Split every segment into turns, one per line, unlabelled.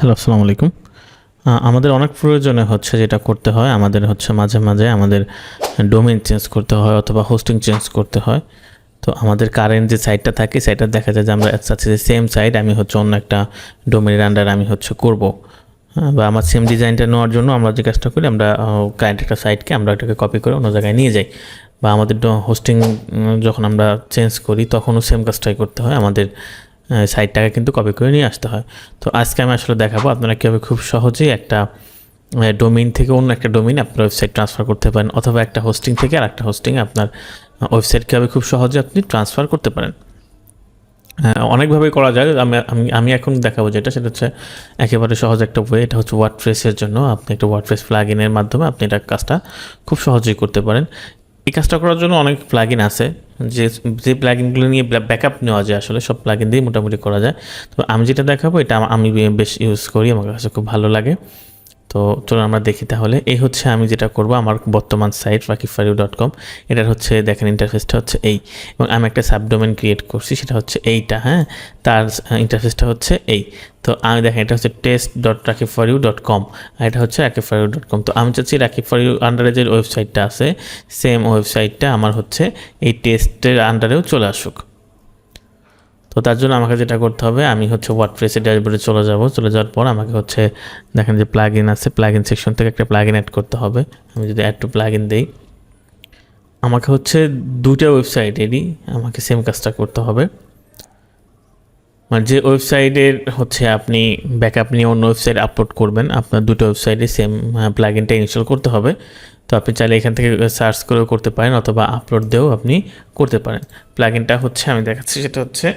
Hello আসসালামু আলাইকুম। আমাদের অনেক প্রয়োজনে হচ্ছে যেটা করতে হয়, আমাদের হচ্ছে মাঝে মাঝে আমাদের ডোমেইন চেঞ্জ করতে হয় অথবা হোস্টিং চেঞ্জ করতে হয়। তো আমাদের কারেন্ট যে সাইটটা থাকে সেটা দেখা যায় যে আমরা চাচ্ছি যে সেম সাইট আমি হচ্ছে অন্য একটা ডোমেনের আন্ডার আমি হচ্ছে করব। বা আমার সেম ডিজাইনটা নেওয়ার জন্য আমরা যে কাজটা করি, আমরা কারেন্ট একটা সাইটকে আমরা এটাকে কপি করে অন্য জায়গায় নিয়ে যাই। বা আমাদের হোস্টিং যখন আমরা চেঞ্জ করি, তখনও সেম কাজটাই করতে হয় আমাদের সাইটটাকে কিন্তু কপি করে নিয়ে আসতে হয়। তো আজকে আমি আসলে দেখাবো আপনারা কীভাবে খুব সহজেই একটা ডোমেইন থেকে অন্য একটা ডোমেইন আপনার ওয়েবসাইট ট্রান্সফার করতে পারেন, অথবা একটা হোস্টিং থেকে আর একটা হোস্টিং আপনার ওয়েবসাইট কীভাবে খুব সহজে আপনি ট্রান্সফার করতে পারেন। অনেকভাবে করা যায়, আমি আমি এখন দেখাবো যেটা, সেটা হচ্ছে একেবারে সহজ একটা ওয়ে এটা হচ্ছে ওয়ার্ডপ্রেসের জন্য। আপনি একটা ওয়ার্ডপ্রেস প্লাগ ইনের মাধ্যমে আপনি এটা কাজটা খুব সহজেই করতে পারেন। এই কাজটা করার জন্য অনেক প্লাগ ইন আছে যে যে প্লাগিনগুলো নিয়ে ব্যাকআপ নেওয়া যায় আসলে, সব প্লাগিন দিয়ে মোটামুটি করা যায়। তো আমি যেটা দেখাবো, এটা আমি বেশ ইউজ করি, আমার কাছে খুব ভালো লাগে। তো চলুন আমরা দেখি তাহলে। এই হচ্ছে আমি যেটা করব আমার বর্তমান সাইট রাকিফারিউ ডট কম এটার হচ্ছে, দেখেন ইন্টারফেসটা হচ্ছে এই। এবং আমি একটা সাবডোমেন ক্রিয়েট করছি, সেটা হচ্ছে এইটা হ্যাঁ? তার ইন্টারফেসটা হচ্ছে এই। তো আমি, দেখেন, এটা হচ্ছে টেস্ট ডট রাকিফারিউ ডট কম আর এটা হচ্ছে রাকিফারিউ ডট কম তো আমি চাচ্ছি রাকিফারিউ আন্ডারে যে ওয়েবসাইটটা আছে সেম ওয়েবসাইটটা আমার হচ্ছে এই টেস্টের আন্ডারেও চলে আসুক। তো তার জন্য আমাকে যেটা করতে হবে, আমি হচ্ছে ওয়ার্ড ওয়ার্ডপ্রেসের ড্যাশবোর্ডে চলে যাব। চলে যাওয়ার পর আমাকে হচ্ছে দেখেন যে প্লাগ ইন আছে প্লাগ ইন সেকশন থেকে একটা প্লাগ ইন অ্যাড করতে হবে। আমি যদি অ্যাড টু প্লাগ ইন দিই, আমাকে হচ্ছে দুইটা ওয়েবসাইটেরই আমাকে সেম কাজটা করতে হবে। মানে যে ওয়েবসাইটের হচ্ছে আপনি ব্যাকআপ নিয়ে অন্য ওয়েবসাইট আপলোড করবেন, আপনার দুটো ওয়েবসাইটে সেম প্লাগ ইনটা ইনস্টল করতে হবে। তো আপনি চাইলে এখান থেকে সার্চ করেও করতে পারেন অথবা আপলোড দিয়েও আপনি করতে পারেন। প্লাগ ইনটা হচ্ছে, আমি দেখাচ্ছি সেটা হচ্ছে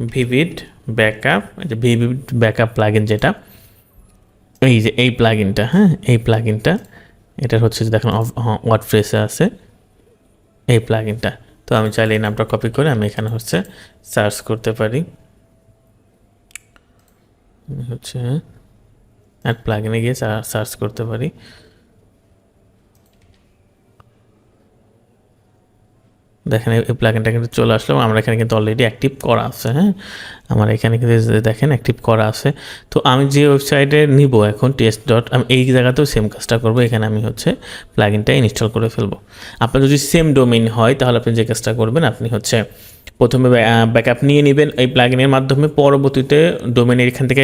ভিভিড ব্যাকআপ এটা ভিভিড ব্যাকআপ প্লাগইন যেটা, এই যে এই প্লাগইনটা হ্যাঁ এই প্লাগইনটা এটা হচ্ছে যে দেখুন ওয়ার্ডপ্রেসে আছে এই প্লাগইনটা তো আমি চাইলে এই নামটা কপি করে আমি এখানে হচ্ছে সার্চ করতে পারি। হচ্ছে অ্যাড প্লাগইনে গিয়ে সার্চ করতে পারি। দেখেন এই প্লাগিনটা কিন্তু চলে আসলো আমরা এখানে কিন্তু অলরেডি অ্যাক্টিভ করা আছে হ্যাঁ? আমার এখানে কিন্তু দেখেন অ্যাক্টিভ করা আছে। তো আমি যে ওয়েবসাইটে নিব এখন টেস্ট ডট আমি এই জায়গাতেও সেম কাজটা করব। এখানে আমি হচ্ছে প্লাগিনটা ইনস্টল করে ফেলব। আপনার যদি সেম ডোমেইন হয়, তাহলে আপনি যে কাজটা করবেন, আপনি হচ্ছে প্রথমে ব্যাকআপ নিয়ে নেবেন এই প্লাগিনের মাধ্যমে। পরবর্তীতে ডোমেনের এখান থেকে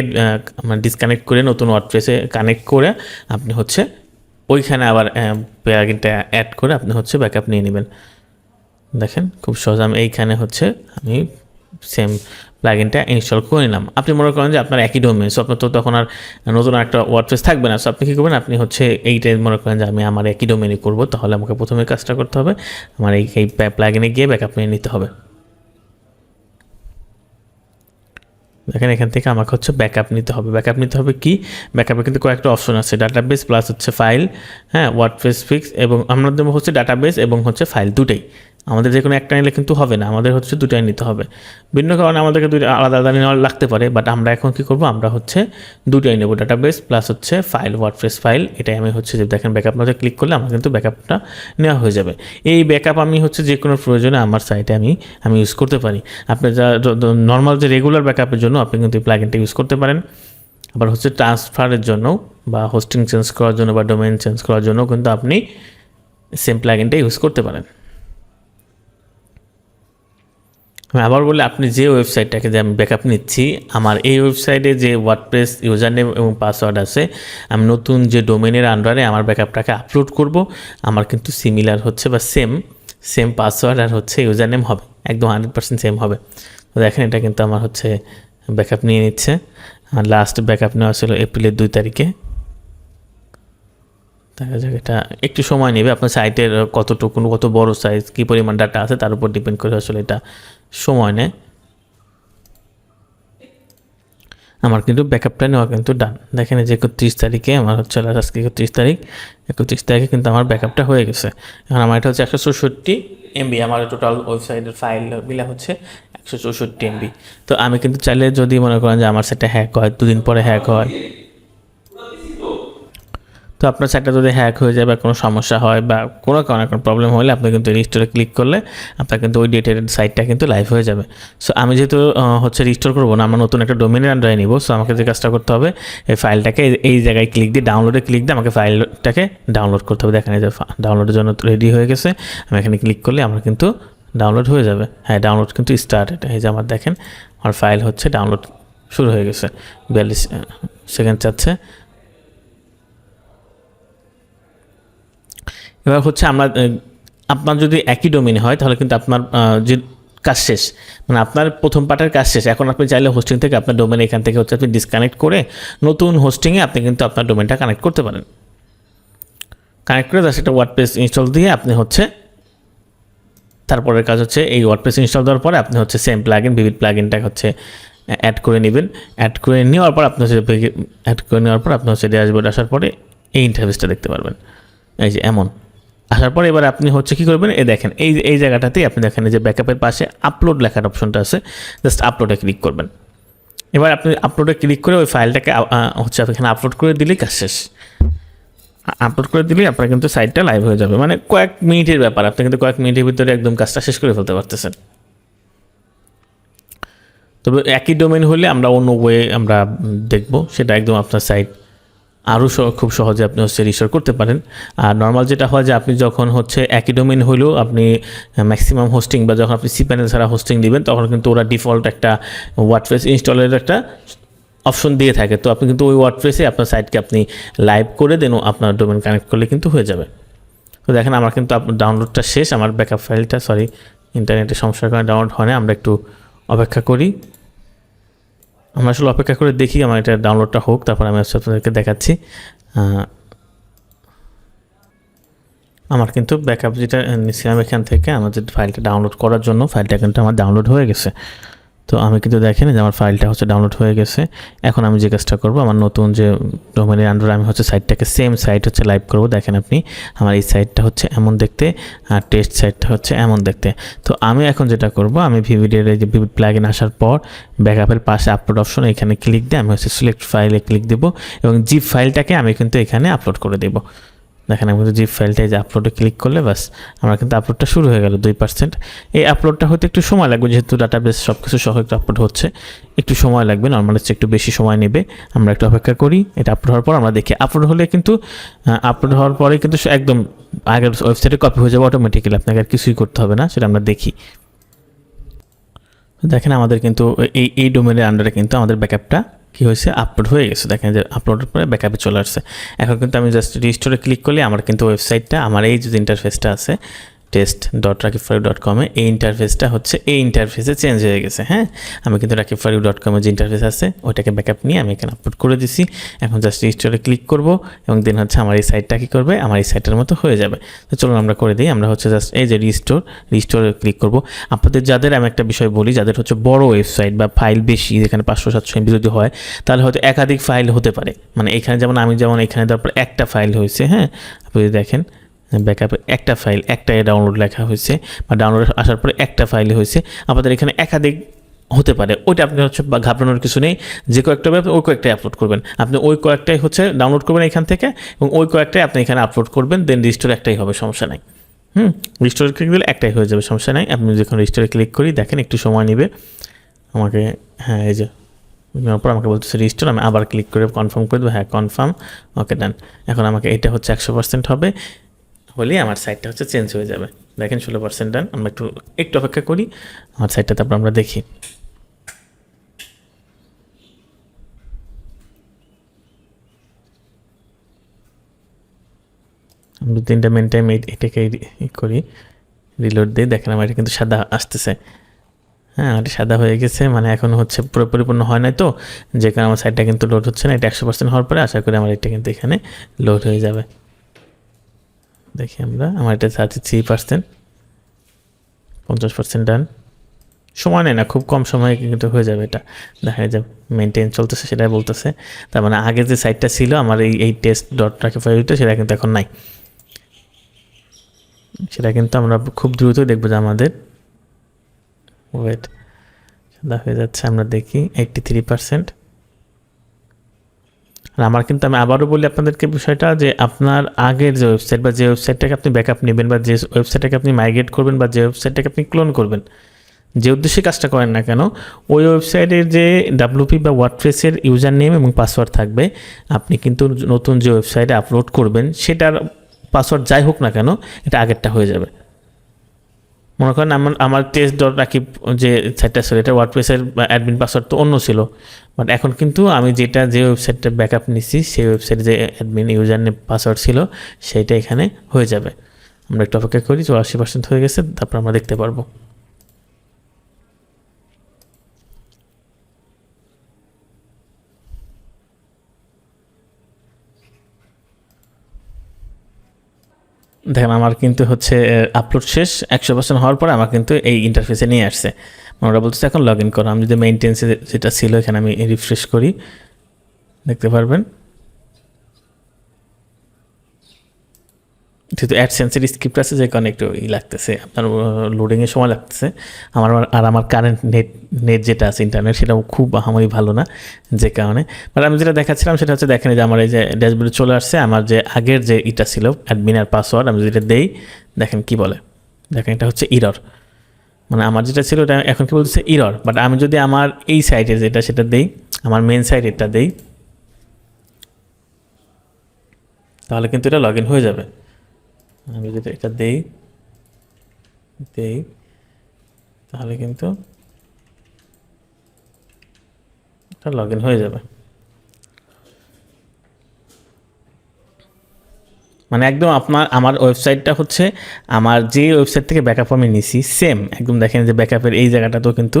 ডিসকানেক্ট করে নতুন ওয়ার্ডপ্রেসে কানেক্ট করে আপনি হচ্ছে ওইখানে আবার প্লাগিনটা অ্যাড করে আপনি হচ্ছে ব্যাকআপ নিয়ে নেবেন। দেখেন, খুব সহজ। আমি এইখানে হচ্ছে, আমি সেম প্লাগিনটা ইনস্টল করে নিলাম। আপনি মনে করেন যে আপনার একই ডোমেন সো আপনার তো তখন আর নতুন একটা ওয়ার্ডপ্রেস থাকবে না। সো আপনি কী করবেন? আপনি হচ্ছে এইটাই মনে করেন যে আমি আমার একই ডোমেনই করব, তাহলে আমাকে প্রথমে কাজটা করতে হবে। আমার এই এই প্লাগিনে গিয়ে ব্যাকআপ নিয়ে নিতে হবে। দেখেন, এখান থেকে আমাকে হচ্ছে ব্যাকআপ নিতে হবে। ব্যাকআপ নিতে হবে কি? ব্যাকআপে কিন্তু কয়েকটা অপশন আছে। ডাটাবেস প্লাস হচ্ছে ফাইল হ্যাঁ ওয়ার্ডপ্রেস ফিক্স এবং আমাদের হচ্ছে ডাটাবেস এবং হচ্ছে ফাইল দুটোই। আমাদের যে কোনো একটা নিলে কিন্তু হবে না, আমাদের হচ্ছে দুটাই নিতে হবে। ভিন্ন কারণে আমাদেরকে দুইটা আলাদা আলাদা নেওয়া লাগতে পারে বাট আমরা এখন কী করব? আমরা হচ্ছে দুটাই নেব ডাটাবেস প্লাস হচ্ছে ফাইল ওয়ার্ডপ্রেস ফাইল এটাই আমি হচ্ছে যে দেখেন ব্যাকআপ মধ্যে ক্লিক করলে আমার কিন্তু ব্যাকআপটা নেওয়া হয়ে যাবে। এই ব্যাকআপ আমি হচ্ছে যে কোনো প্রয়োজনে আমার সাইটে আমি আমি ইউজ করতে পারি। আপনি যা নর্মাল যে রেগুলার ব্যাকআপের জন্য আপনি কিন্তু এই প্লাগিনটা ইউজ করতে পারেন। আবার হচ্ছে ট্রান্সফারের জন্য বা হোস্টিং চেঞ্জ করার জন্য বা ডোমেন চেঞ্জ করার জন্য কিন্তু আপনি সেম প্লাগিনটা ইউজ করতে পারেন। আমি আবার বলি, আপনি যে ওয়েবসাইটটাকে যে আমি ব্যাকআপ নিচ্ছি, আমার এই ওয়েবসাইটে যে ওয়ার্ডপ্রেস ইউজার নেম এবং পাসওয়ার্ড আছে, আমি নতুন যে ডোমেনের আন্ডারে আমার ব্যাকআপটাকে আপলোড করব। আমার কিন্তু সিমিলার হচ্ছে বা সেম সেম পাসওয়ার্ড আর হচ্ছে ইউজার নেম হবে, একদম হান্ড্রেড পার্সেন্ট সেম হবে। তো দেখেন, এটা কিন্তু আমার হচ্ছে ব্যাকআপ নিয়ে নিচ্ছে। আর লাস্ট ব্যাকআপ নেওয়া ছিল এপ্রিলের দুই তারিখে। দেখা যাক, এটা একটু সময় নেবে। আপনার সাইটের কতটুকু কত বড় সাইজ কী পরিমাণ ডাটা আছে, তার উপর ডিপেন্ড করে আসলে এটা সময় নেয়। আমার কিন্তু ব্যাকআপটা নেওয়া কিন্তু ডান। দেখেন যে একত্রিশ তারিখে আমার হচ্ছে আজকে একত্রিশ তারিখ। একত্রিশ তারিখে কিন্তু আমার ব্যাকআপটা হয়ে গেছে। এখন আমার এটা হচ্ছে একশো চৌষট্টি এমবি আমার টোটাল ওয়েবসাইটের ফাইল মিলা হচ্ছে একশো চৌষট্টি এমবি তো আমি কিন্তু চাইলে যদি মনে করেন যে আমার সেটা হ্যাক হয়, দুদিন পরে হ্যাক হয় তো আপনার সাইটটা যদি হ্যাক হয়ে যায় বা কোনো সমস্যা হয় বা কোনো কারণে কোনো প্রবলেম হলে আপনি কিন্তু রিস্টোরে ক্লিক করলে আপনার কিন্তু ওই ডেটের সাইটটা কিন্তু লাইভ হয়ে যাবে। সো আমি যেহেতু হচ্ছে রিস্টোর করব না, আমরা নতুন একটা ডোমিনের আন্ডারে নিব সো আমাকে যে কাজটা করতে হবে, এই ফাইলটাকে এই- জায়গায় ক্লিক দিয়ে ডাউনলোডে ক্লিক দিয়ে আমাকে ফাইলটাকে ডাউনলোড করতে হবে। দেখেন এই যে ডাউনলোডের জন্য রেডি হয়ে গেছে। আমি এখানে ক্লিক করলে আমার কিন্তু ডাউনলোড হয়ে যাবে। হ্যাঁ ডাউনলোড কিন্তু স্টার্টেড এই যে আমার দেখেন, আমার ফাইল হচ্ছে ডাউনলোড শুরু হয়ে গেছে। বিয়াল্লিশ সেকেন্ড চাচ্ছে এবার হচ্ছে আমরা আপনার যদি একই ডোমিন হয়, তাহলে কিন্তু আপনার যে কাজ শেষ মানে আপনার প্রথম পার্টের কাজ শেষ, এখন আপনি চাইলে হোস্টিং থেকে আপনার ডোমেন এখান থেকে হচ্ছে আপনি ডিসকানেক্ট করে নতুন হোস্টিংয়ে আপনি কিন্তু আপনার ডোমেনটা কানেক্ট করতে পারেন। কানেক্ট করে তার সেটা ওয়ার্ডপ্রেস ইনস্টল দিয়ে আপনি হচ্ছে, তারপরের কাজ হচ্ছে এই ওয়ার্ডপ্রেস ইনস্টল দেওয়ার পরে আপনি হচ্ছে সেম প্লাগইন ভিভিড প্লাগইনটা হচ্ছে অ্যাড করে নেবেন। অ্যাড করে নেওয়ার পর আপনি হচ্ছে অ্যাড করে নেওয়ার পর আপনি হচ্ছে ড্যাশবোর্ড আসার পরে এই ইন্টারফেসটা দেখতে পারবেন। এই যে এমন। আসার পর এবার আপনি হচ্ছে কী করবেন? এ দেখেন, এই এই জায়গাটাতেই আপনি দেখেন যে ব্যাকআপের পাশে আপলোড লেখার অপশনটা আছে। জাস্ট আপলোডে ক্লিক করবেন। এবার আপনি আপলোডে ক্লিক করে ওই ফাইলটাকে হচ্ছে এখানে আপলোড করে দিলেই কাজ শেষ। আপলোড করে দিলেই আপনার কিন্তু সাইটটা লাইভ হয়ে যাবে। মানে কয়েক মিনিটের ব্যাপার, আপনি কিন্তু কয়েক মিনিটের ভিতরে একদম কাজটা শেষ করে ফেলতে পারতেছেন। তবে একই ডোমেন হলে আমরা অন্য ওয়ে আমরা দেখব, সেটা একদম আপনার সাইট আরও খুব সহজে আপনি হচ্ছে রিস্টোর করতে পারেন। আর নর্মাল যেটা হয় যে আপনি যখন হচ্ছে একই ডোমেন হলেও আপনি ম্যাক্সিমাম হোস্টিং বা যখন আপনি সি প্যানেল ছাড়া হোস্টিং দিবেন, তখন কিন্তু ওরা ডিফল্ট একটা ওয়ার্ডপ্রেস ইনস্টলের একটা অপশন দিয়ে থাকে। তো আপনি কিন্তু ওই ওয়ার্ডপ্রেসে আপনার সাইটকে আপনি লাইভ করে দেন আপনার ডোমেন কানেক্ট করলে কিন্তু হয়ে যাবে। তো দেখেন আমার কিন্তু ডাউনলোডটা শেষ, আমার ব্যাকআপ ফাইলটা সরি ইন্টারনেটের সমস্যার কারণে ডাউনলোড হয় না আমরা একটু অপেক্ষা করি। আমরা আসলে অপেক্ষা করে দেখি আমার এটা ডাউনলোডটা হোক, তারপর আমি আপনাদেরকে দেখাচ্ছি। আমার কিন্তু ব্যাকআপ যেটা নিয়েছিলাম এখান থেকে আমার যে ফাইলটা ডাউনলোড করার জন্য ফাইলটা কিন্তু আমার ডাউনলোড হয়ে গেছে। তো আমি কিন্তু দেখেন যে আমার ফাইলটা হচ্ছে ডাউনলোড হয়ে গেছে। এখন আমি যে কাজটা করব, আমার নতুন যে ডোমেনের আন্ডারে আমি হচ্ছে সাইটটাকে সেম সাইট হচ্ছে লাইভ করব। দেখেন আপনি, আমার এই সাইটটা হচ্ছে এমন দেখতে আর টেস্ট সাইটটা হচ্ছে এমন দেখতে। তো আমি এখন যেটা করব, আমি ভিভিডির এই যে ভিভিড প্লাগিন আসার পর ব্যাকআপের পাশে আপলোড অপশন এখানে ক্লিক দিয়ে আমি হচ্ছে সিলেক্ট ফাইলে ক্লিক দেবো এবং জিপ ফাইলটাকে আমি কিন্তু এখানে আপলোড করে দেবো। দেখেন আমি কিন্তু জিপ ফাইলটাই যে আপলোডে ক্লিক করলে বাস আমার কিন্তু আপলোডটা শুরু হয়ে গেল দুই পার্সেন্ট এই আপলোডটা হতে একটু সময় লাগবে, যেহেতু ডাটাবেস সব কিছু সহ একটু আপলোড হচ্ছে, একটু সময় লাগবে নর্মাল হচ্ছে একটু বেশি সময় নেবে। আমরা একটু অপেক্ষা করি, এটা আপলোড হওয়ার পর আমরা দেখি। আপলোড হলে কিন্তু আপলোড হওয়ার পরে কিন্তু একদম আগের ওয়েবসাইটে কপি হয়ে যাবে অটোমেটিক্যালি আপনাকে আর কিছুই করতে হবে না, সেটা আমরা দেখি। দেখেন আমাদের কিন্তু এই এই ডোমেনের আন্ডারে কিন্তু আমাদের ব্যাকআপটা কি হয়েছে? আপলোড হয়ে গেছে। দেখেন যে আপলোডের পরে ব্যাকআপে চলে আসছে। এখন কিন্তু আমি জাস্ট রিস্টোরে ক্লিক করলে আমার কিন্তু ওয়েবসাইটটা আমার এই যে ইন্টারফেসটা আছে টেস্ট ডট রাকিব রাকিফারিউ ডট কমে এই ইন্টারফেসটা হচ্ছে, এই ইন্টারফেসে চেঞ্জ হয়ে গেছে হ্যাঁ? আমি কিন্তু রাকিফারিউ ডট কমে যে ইন্টারফেস আছে ওইটাকে ব্যাকআপ নিয়ে আমি এখানে আপলোড করে দিছি। এখন জাস্ট রিস্টোরে ক্লিক করব এবং দেন হচ্ছে আমার এই সাইটটা কী করবে? আমার এই সাইটের মতো হয়ে যাবে। তো চলুন আমরা করে দিই, আমরা হচ্ছে জাস্ট এই যে রিস্টোর রিস্টোরে ক্লিক করব। আপনাদের যাদের, আমি একটা বিষয় বলি, যাদের হচ্ছে বড় ওয়েবসাইট বা ফাইল বেশি, যেখানে পাঁচশো, সাতশো এমবি যদি হয়, তাহলে হয়তো একাধিক ফাইল হতে পারে। মানে এখানে যেমন আমি যেমন এখানে তারপর একটা ফাইল হয়েছে হ্যাঁ? আপনি যদি দেখেন ব্যাকআপে একটা ফাইল একটাই ডাউনলোড লেখা হয়েছে বা ডাউনলোড আসার পরে একটা ফাইল হয়েছে। আমাদের এখানে একাধিক হতে পারে, ওইটা আপনি হচ্ছে ঘাবড়ানোর কিছু নেই। যে কয়েকটা হবে ওই কয়েকটাই আপলোড করবেন। আপনি ওই কয়েকটাই হচ্ছে ডাউনলোড করবেন এখান থেকে এবং ওই কয়েকটাই আপনি এখানে আপলোড করবেন দেন রিস্টোর একটাই হবে, সমস্যা নাই। হুম রিস্টোরে ক্লিক দিলে একটাই হয়ে যাবে, সমস্যা নাই। আপনি যখন রিস্টোরে ক্লিক করি, দেখেন একটু সময় নেবে। আমাকে হ্যাঁ এই যে, নেওয়ার পর আমাকে বলতেছে রিস্টোর আমি আবার ক্লিক করে কনফার্ম করে দেবো। হ্যাঁ কনফার্ম ওকে ডান এখন আমাকে এটা হচ্ছে একশো পার্সেন্ট হবে। হলেই আমার সাইটটা হচ্ছে চেঞ্জ হয়ে যাবে। দেখেন ষোলো পার্সেন্ট ডান আমরা একটু একটু অপেক্ষা করি, আমার সাইটটা তারপর আমরা দেখি। দু তিনটা মেন টাইম এটাকে করি রিলোড দিয়ে দেখেন আমার এটা কিন্তু সাদা আসতেছে। হ্যাঁ এটা সাদা হয়ে গেছে মানে এখন হচ্ছে পুরো পরিপূর্ণ হয় নাই তো, যে কারণে আমার সাইডটা কিন্তু লোড হচ্ছে না। এটা একশো পার্সেন্ট হওয়ার পরে আশা করি আমার এটা কিন্তু এখানে লোড হয়ে যাবে। দেখি আমরা। আমার এটা থার্টি থ্রি পার্সেন্ট পঞ্চাশ পার্সেন্ট ডান সময় নেয় না, খুব কম সময়ে কিন্তু হয়ে যাবে এটা। দেখা যায় মেনটেন চলতেছে, সেটাই বলতেছে। তার মানে আগে যে সাইটটা ছিল, আমার এই এই টেস্ট ডট রাখি ফাইলটা সেটা কিন্তু এখন নাই। সেটা কিন্তু আমরা খুব দ্রুত দেখব যে আমাদের ওয়েট সাদা হয়ে যাচ্ছে, আমরা দেখি এইটটি থ্রি পার্সেন্ট আর আমার কিন্তু আমি আবারও বলি আপনাদেরকে বিষয়টা যে আপনার আগের যে ওয়েবসাইট বা যে ওয়েবসাইটটাকে আপনি ব্যাকআপ নেবেন বা যে ওয়েবসাইটটাকে আপনি মাইগ্রেট করবেন বা যে ওয়েবসাইটটাকে আপনি ক্লোন করবেন, যে উদ্দেশ্যে কাজটা করেন না কেন, ওই ওয়েবসাইটের যে ডাব্লুপি বা ওয়ার্ডপ্রেসের ইউজার নেম এবং পাসওয়ার্ড থাকবে, আপনি কিন্তু নতুন যে ওয়েবসাইটে আপলোড করবেন, সেটার পাসওয়ার্ড যাই হোক না কেন, এটা আগেরটা হয়ে যাবে। মনে করেন আমার আমার টেস্ট ডট রাখি যে সাইটটা ছিল, এটা ওয়ার্ডপ্রেসের অ্যাডমিন পাসওয়ার্ড তো অন্য ছিল। বাট এখন কিন্তু আমি যেটা, যে ওয়েবসাইটটা ব্যাকআপ নিচ্ছি সেই ওয়েবসাইটে যে অ্যাডমিন ইউজার নেম পাসওয়ার্ড ছিল, সেইটা এখানে হয়ে যাবে। আমরা একটু অপেক্ষা করি, চৌরাশি পার্সেন্ট হয়ে গেছে, তারপর আমরা দেখতে পারব। দেখেন, আমার কিন্তু হচ্ছে আপলোড শেষ, একশো পার্সেন্ট হওয়ার পরে আমার কিন্তু এই ইন্টারফেসে নিয়ে আসছে। ওরা বলতেছে, এখন লগ ইন করো। আমি যদি মেনটেন্সে যেটা ছিল, এখানে আমি রিফ্রেশ করি। দেখতে পারবেন? যেহেতু অ্যাডসেন্সের স্ক্রিপ্ট আছে, যে কারণে একটু ই লাগতেছে, আপনার লোডিংয়ের সময় লাগতেছে। আমার আর আমার কারেন্ট নেট নেট যেটা আছে ইন্টারনেট সেটাও খুব আহামরি ভালো না, যে কারণে। বাট আমি যেটা দেখাচ্ছিলাম, সেটা হচ্ছে দেখেন যে আমার এই যে ড্যাশবোর্ডে চলে আসছে, আমার যে আগের যে ইটা ছিল অ্যাডমিনার পাসওয়ার্ড আমি যেটা দেই, দেখেন কি বলে? দেখেন এটা হচ্ছে ইরর মানে আমার যেটা ছিল ওটা এখন কি বলতেছে? ইরর বাট আমি যদি আমার এই সাইডে যেটা, সেটা দেই, আমার মেন সাইড এটা দেই, তাহলে কিন্তু এটা লগ ইন হয়ে যাবে। আমি যদি এটা দেই দেই তাহলে কিন্তু এটা লগ ইন হয়ে যাবে। মানে একদম আপনার, আমার ওয়েবসাইটটা হচ্ছে, আমার যে ওয়েবসাইট থেকে ব্যাকআপ আমি নিছি সেম একদম দেখেন যে ব্যাকআপের এই জায়গাটাতেও কিন্তু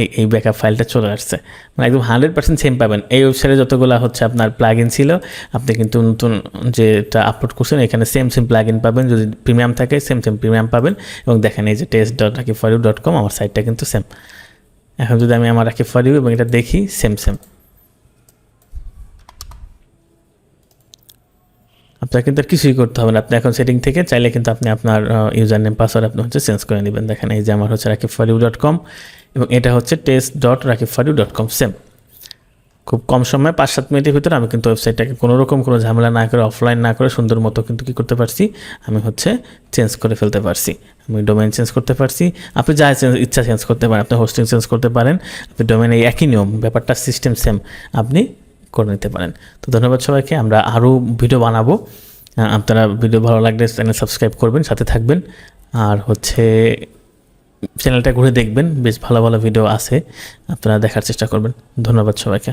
এই এই ব্যাকআপ ফাইলটা চলে আসছে। মানে একদম হান্ড্রেড পার্সেন্ট সেম পাবেন। এই ওয়েবসাইটে যতগুলো হচ্ছে আপনার প্লাগ ইন ছিল, আপনি কিন্তু নতুন যেটা আপলোড করছেন, এখানে সেম সেম প্লাগ ইন পাবেন। যদি প্রিমিয়াম থাকে সেম সেম প্রিমিয়াম পাবেন। এবং দেখেন এই যে টেস্ট ডট রাখি ফর ইউ ডট কম আমার সাইটটা কিন্তু সেম এখন যদি আমি আমার রাখি ফর ইউ এবং এটা দেখি সেম সেম আপনার কিন্তু আর কিছুই করতে হবে না। আপনি এখন সেটিং থেকে চাইলে কিন্তু আপনি আপনার ইউজার নেম পাসওয়ার্ড আপনি হচ্ছে চেঞ্জ করে নেবেন। দেখেন এই যে আমার হচ্ছে রাকিব ফারিউ ডট কম এবং এটা হচ্ছে test dot Rakib Faruk dot com same খুব কম সময়ে পাঁচ সাত মিনিটের ভিতরে আমি কিন্তু ওয়েবসাইটটাকে কোনো রকম কোনো ঝামেলা না করে অফলাইন না করে সুন্দর মতো কিন্তু কী করতে পারছি? আমি হচ্ছে চেঞ্জ করে ফেলতে পারছি। আমি ডোমেন চেঞ্জ করতে পারছি। আপনি যা ইচ্ছা চেঞ্জ করতে পারেন, আপনি হোস্টিং চেঞ্জ করতে পারেন। আপনি ডোমেন এই একই নিয়ম, ব্যাপারটা সিস্টেম সেম আপনি করে নিতে পারেন। তো ধন্যবাদ সবাইকে, আমরা আরও ভিডিও বানাবো। আপনারা ভিডিও ভালো লাগলে চ্যানেল সাবস্ক্রাইব করবেন, সাথে থাকবেন। আর হচ্ছে, চ্যানেলটা ঘুরে দেখবেন, বেশ ভালো ভালো ভিডিও আছে, আপনারা দেখার চেষ্টা করবেন। ধন্যবাদ সবাইকে।